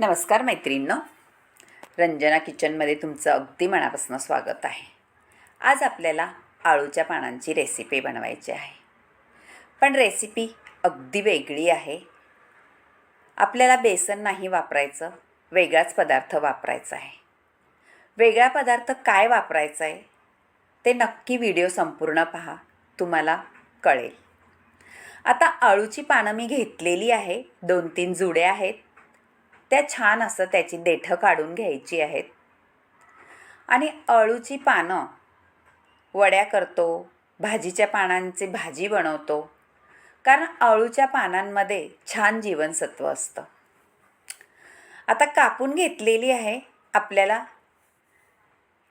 नमस्कार मैत्रिणींनो. रंजना किचनमध्ये तुमचं अगदी मनापासून स्वागत आहे. आज आपल्याला आळूच्या पानांची रेसिपी बनवायची आहे. पण रेसिपी अगदी वेगळी आहे. आपल्याला बेसन नाही वापरायचं वेगळाच पदार्थ वापरायचा आहे. वेगळा पदार्थ काय वापरायचा आहे ते नक्की व्हिडिओ संपूर्ण पहा तुम्हाला कळेल. आता आळूची पानं मी घेतलेली आहे दोन तीन जुडे आहेत. त्या छान असं त्याची देठं काढून घ्यायची आहेत. आणि अळूची पानं वड्या करतो भाजीच्या पानांची भाजी बनवतो. कारण अळूच्या पानांमध्ये छान जीवनसत्व असतं. आता कापून घेतलेली आहे आपल्याला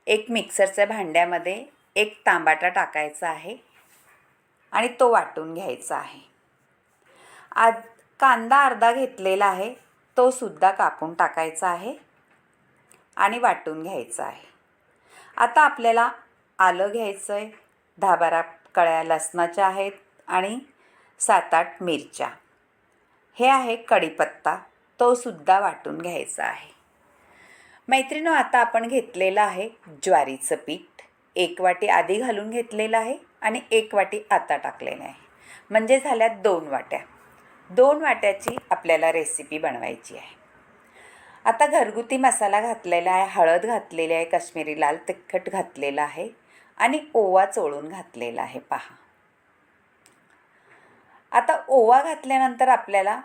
एक मिक्सरच्या भांड्यामध्ये एक तांबाटा टाकायचा आहे आणि तो वाटून घ्यायचा आहे. आज कांदा अर्धा घेतलेला आहे. तो सुद्धा कापून टाकायचा आहे आणि वाटून घ्यायचा आहे. आता आपल्याला आलं घ्यायचं आहे दहा बारा कळ्या लसणाच्या आहेत आणि सात आठ मिरच्या. हे आहे कढीपत्ता. तो सुद्धा वाटून घ्यायचा आहे. मैत्रिणो आता आपण घेतलेलं आहे ज्वारीचं पीठ. एक वाटी आधी घालून घेतलेलं आहे आणि एक वाटी आता टाकलेलं आहे. म्हणजे झाल्या दोन वाट्या. दोन वाट्याची आपल्याला रेसिपी बनवायची आहे. आता घरगुती मसाला घातलेला आहे हळद घातलेली आहे काश्मीरी लाल तिखट घातलेला आहे आणि ओवा चोळून घातलेला आहे पहा. आता ओवा घातल्यानंतर आपल्याला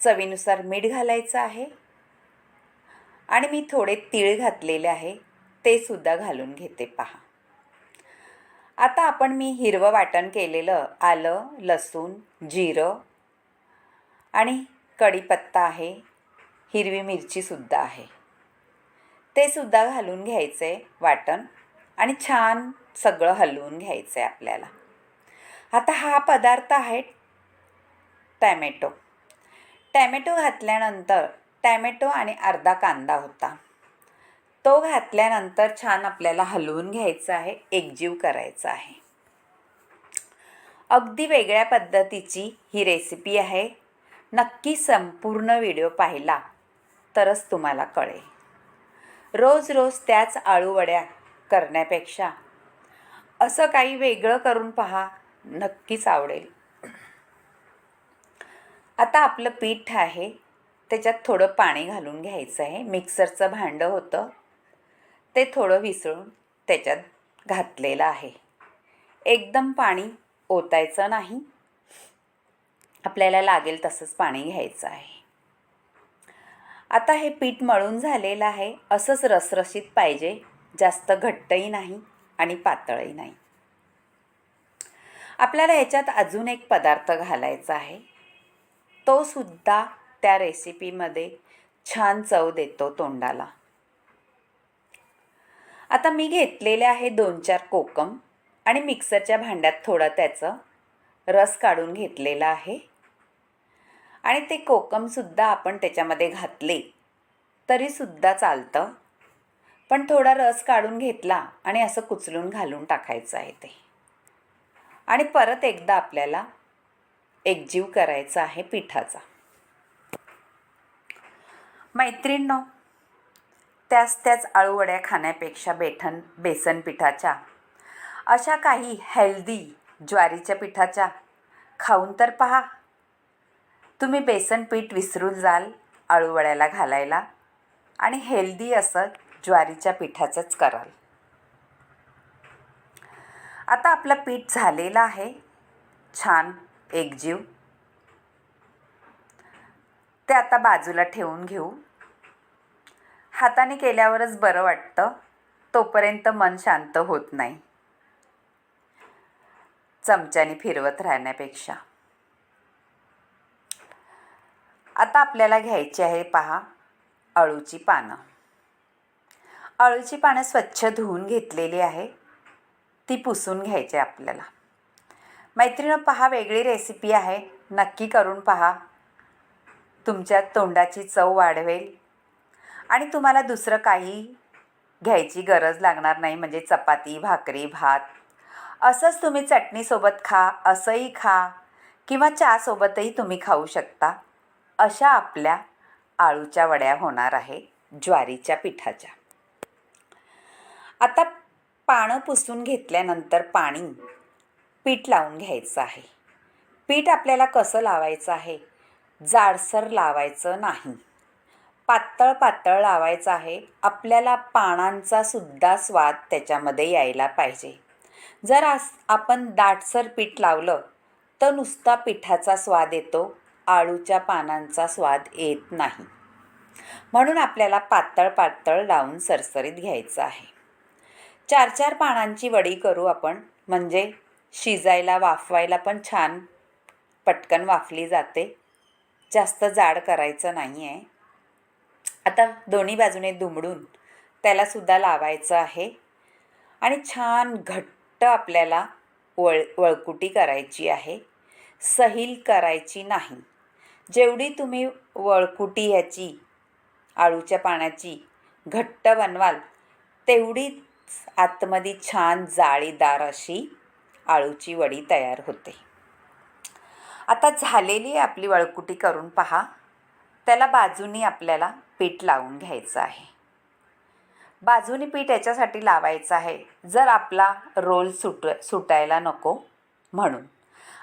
चवीनुसार मीठ घालायचं आहे आणि मी थोडे तीळ घातलेले आहे ते सुद्धा घालून घेते पहा. आता आपण मी हिरवं वाटण केलेलं आलं लसूण जिरं आणि कढीपत्ता आहे हिरवी मिरचीसुद्धा आहे. ते सुद्धा घालून घ्यायचं आहे वाटण आणि छान सगळं हलवून घ्यायचं आहे आपल्याला. आता हा पदार्थ आहे टॅमॅटो. टॅमॅटो घातल्यानंतर टॅमॅटो आणि अर्धा कांदा होता. तो घातल्यानंतर छान आपल्याला हलवून घ्यायचं आहे एकजीव करायचा आहे. अगदी वेगळ्या पद्धतीची ही रेसिपी आहे. नक्की संपूर्ण व्हिडिओ पाहिला तरच तुम्हाला कळेल. रोज रोज त्याच आळूवड्या करण्यापेक्षा असं काही वेगळं करून पहा नक्कीच आवडेल. आता आपलं पीठ आहे त्याच्यात थोडं पाणी घालून घ्यायचं आहे मिक्सरचं भांडं होतं ते थोडं विसळून त्याच्यात घातलेलं आहे. एकदम पाणी ओतायचं नाही. आपल्याला लागेल तसंच पाणी घ्यायचं आहे. आता हे पीठ मळून झालेलं आहे. असंच रसरशीत पाहिजे. जास्त घट्टही नाही आणि पातळही नाही. आपल्याला याच्यात अजून एक पदार्थ घालायचा आहे. तो सुद्धा त्या रेसिपीमध्ये छान चव देतो तोंडाला. आता मी घेतलेले आहे दोन चार कोकम आणि मिक्सरच्या भांड्यात थोडं त्याचं रस काढून घेतलेला आहे. आणि ते कोकमसुद्धा आपण त्याच्यामध्ये घातले. तरीसुद्धा चालतं. पण थोडा रस काढून घेतला आणि असं कुचलून घालून टाकायचं आहे ते. आणि परत एकदा आपल्याला एकजीव करायचा आहे पिठाचा. मैत्रिणनो त्याच त्याच आळूवड्या खाण्यापेक्षा बेठन बेसन पिठाच्या अशा काही हेल्दी ज्वारीच्या पिठाच्या खाऊन तर पहा. तुम्ही बेसन पीठ विसरून जाल आळूवड्याला घालायला आणि हेल्दी असं ज्वारीच्या पिठाचंच कराल. आता आपलं पीठ झालेलं आहे. छान एकजीव. ते आता बाजूला ठेवून घेऊ. हाताने केल्यावरच बरं वाटतं. तोपर्यंत मन शांत होत नाही. चमच्याने फिरवत राहण्यापेक्षा. आता आपल्याला घ्यायची आहे पहा अळूची पानं. अळूची पानं स्वच्छ धुवून घेतलेली आहे. ती पुसून घ्यायची आपल्याला. मैत्रिणं पहा वेगळी रेसिपी आहे. नक्की करून पहा. तुमच्या तोंडाची चव वाढवेल. आणि तुम्हाला दुसरं काही घ्यायची गरज लागणार नाही म्हणजे चपाती भाकरी भात. असंच तुम्ही चटणीसोबत खा असंही खा किंवा चहासोबतही तुम्ही खाऊ शकता. अशा आपल्या आळूच्या वड्या होणार आहे ज्वारीच्या पिठाच्या. आता पानं पुसून घेतल्यानंतर पाणी पीठ लावून घ्यायचं आहे. पीठ आपल्याला कसं लावायचं आहे? जाडसर लावायचं नाही. पातळ पातळ लावायचं आहे. आपल्याला पानांचा सुद्धा स्वाद त्याच्यामध्ये यायला पाहिजे. जर आस आपण दाटसर पीठ लावलं तर नुसता पिठाचा स्वाद येतो. आळूच्या पानांचा स्वाद येत नाही. म्हणून आपल्याला पातळ पातळ लावून सरसरीत घ्यायचं आहे. चार चार पानांची वडी करू आपण. म्हणजे शिजायला वाफवायला पण छान पटकन वाफली जाते. जास्त जाड करायचं नाही आहे आता दोन्ही बाजूने दुमडून त्यालासुद्धा लावायचं आहे. आणि छान घट्ट आपल्याला वळ वळकुटी करायची आहे. सहील करायची नाही. जेवढी तुम्ही वळकुटी ह्याची आळूच्या पाण्याची घट्ट बनवाल तेवढीच आतमध्ये छान जाळीदार अशी आळूची वडी तयार होते. आता झालेली आहे आपली वळकुटी करून पहा. त्याला बाजूनी आपल्याला पीठ लावून घ्यायचं आहे. बाजूनी पीठ याच्यासाठी लावायचं आहे जर आपला रोल सुट सुटायला नको म्हणून.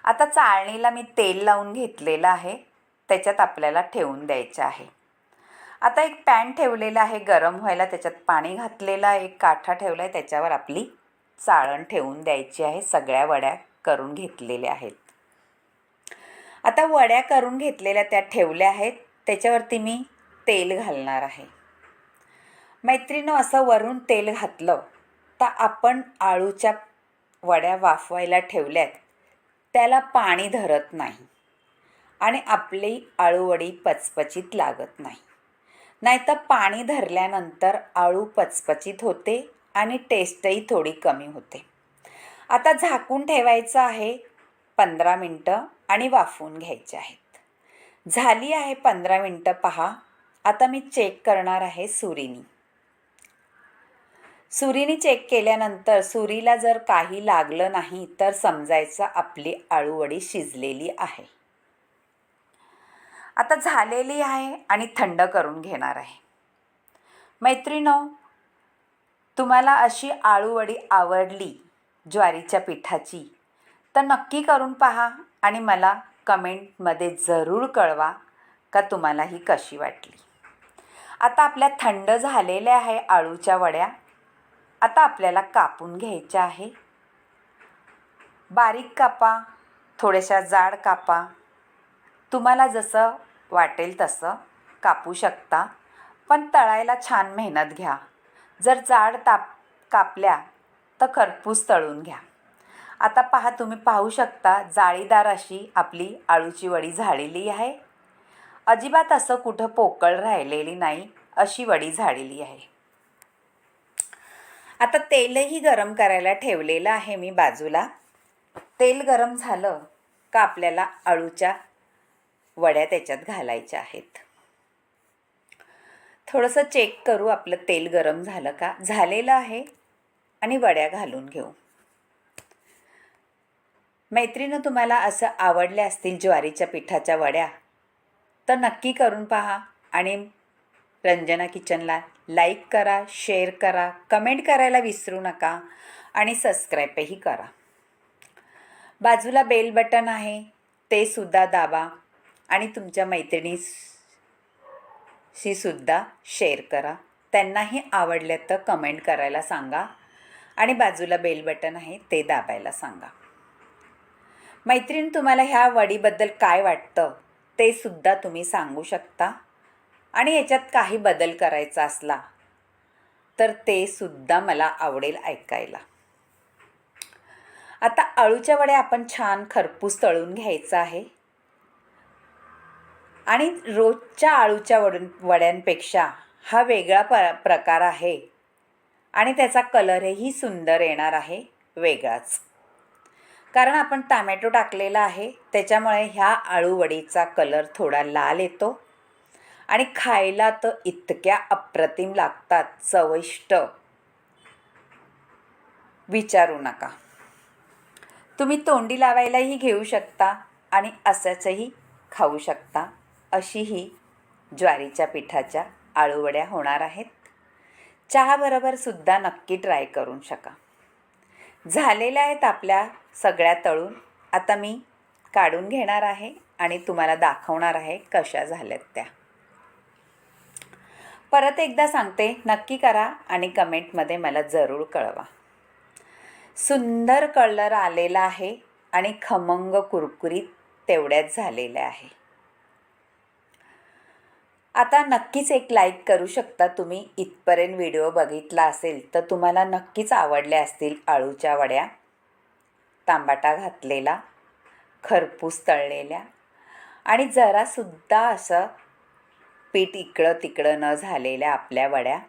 आता चाळणीला मी तेल लावून घेतलेलं आहे. त्याच्यात आपल्याला ठेवून द्यायचं आहे. आता एक पॅन ठेवलेला आहे गरम व्हायला त्याच्यात पाणी घातलेलं एक काठा ठेवला आहे त्याच्यावर आपली चाळण ठेवून द्यायची आहे सगळ्या वड्या करून घेतलेल्या आहेत. आता वड्या करून घेतलेल्या त्या ठेवल्या आहेत त्याच्यावरती मी तेल घालणार आहे. मैत्रिणं असं वरून तेल घातलं तर आपण आळूच्या वड्या वाफवायला ठेवल्यात त्याला पाणी धरत नाही. आणि आपली आळूवडी पचपचीत लागत नाही. नाहीतर पाणी धरल्यानंतर आळू पचपचीत होते आणि टेस्टही थोडी कमी होते. आता झाकून ठेवायचं आहे पंधरा मिनटं आणि वाफवून घ्यायचे आहेत. झाली आहे पंधरा मिनटं पहा. आता मी चेक करणार आहे सुरीनी. सुरीनी चेक केल्यानंतर सुरीला जर काही लागलं नाही तर समजायचं आपली आळूवडी शिजलेली आहे. आता झालेली आहे आणि थंड करून घेणार आहे. मैत्रिणो तुम्हाला अशी आळूवडी आवडली ज्वारीच्या पिठाची तर नक्की करून पहा आणि मला कमेंटमध्ये जरूर कळवा का तुम्हाला ही कशी वाटली. आता आपल्या थंड झालेल्या आहे आळूच्या वड्या. आता आपल्याला कापून घ्यायच्या आहे. बारीक कापा थोड्याशा जाड कापा. तुम्हाला जसं वाटेल तसं कापू शकता. पण तळायला छान मेहनत घ्या. जर जाड ताप कापल्या तर खरपूस तळून घ्या. आता पहा तुम्ही पाहू शकता जाळीदार अशी आपली आळूची वडी झालेली आहे. अजिबात असं कुठं पोकळ राहिलेली नाही अशी वडी झालेली आहे. आता तेलही गरम करायला ठेवलेलं आहे मी बाजूला. तेल गरम झालं का आपल्याला आळूच्या वड्या त्याच्यात घालायच्या आहेत. थोडंसं चेक करू आपलं तेल गरम झालं का? झालेलं आहे आणि वड्या घालून घेऊ. मैत्रीनं तुम्हाला असं आवडल्या असतील ज्वारीच्या पिठाच्या वड्या तर नक्की करून पहा आणि रंजना किचनला लाईक करा शेअर करा कमेंट करायला विसरू नका आणि सबस्क्राईबही करा. बाजूला बेल बटन आहे ते सुद्धा दाबा. आणि तुमच्या मैत्रिणीशी सुद्धा शेअर करा. त्यांनाही आवडल्या तर कमेंट करायला सांगा. आणि बाजूला बेल बटन आहे ते दाबायला सांगा. मैत्रीण तुम्हाला ह्या वडीबद्दल काय वाटतं? ते सुद्धा तुम्ही सांगू शकता. आणि याच्यात काही बदल करायचा असला तर ते सुद्धा मला आवडेल ऐकायला. आता अळूच्या वड्या आपण छान खरपूस तळून घ्यायचं आहे. आणि रोजच्या आळूच्या वडून वड्यांपेक्षा हा वेगळा प प्रकार आहे. आणि त्याचा कलरही सुंदर येणार आहे वेगळाच. कारण आपण टामॅटो टाकलेला आहे त्याच्यामुळे ह्या आळूवडीचा कलर थोडा लाल येतो. आणि खायला तर इतक्या अप्रतिम लागतात चविष्ट. विचारू नका. तुम्ही तोंडी लावायलाही घेऊ शकता आणि असंचही खाऊ शकता. अशी ही ज्वारीच्या पिठाच्या आळूवड्या होणार आहेत. चहाबरोबर सुद्धा नक्की ट्राय करून शका. झालेल्या आहेत आपल्या सगळ्या तळून. आता मी काढून घेणार आहे आणि तुम्हाला दाखवणार आहे कशा झाल्यात त्या. परत एकदा सांगते नक्की करा आणि कमेंटमध्ये मला जरूर कळवा. सुंदर कलर आलेला आहे आणि खमंग कुरकुरीत तेवढ्याच झालेल्या आहे. आता नक्कीच एक लाईक करू शकता तुम्ही. इथपर्यंत व्हिडिओ बघितला असेल तर तुम्हाला नक्कीच आवडल्या असतील आळूच्या वड्या. तांबाटा घातलेला खरपूस तळलेल्या आणि जरासुद्धा असं पीठ इकडं तिकडं न झालेल्या आपल्या वड्या.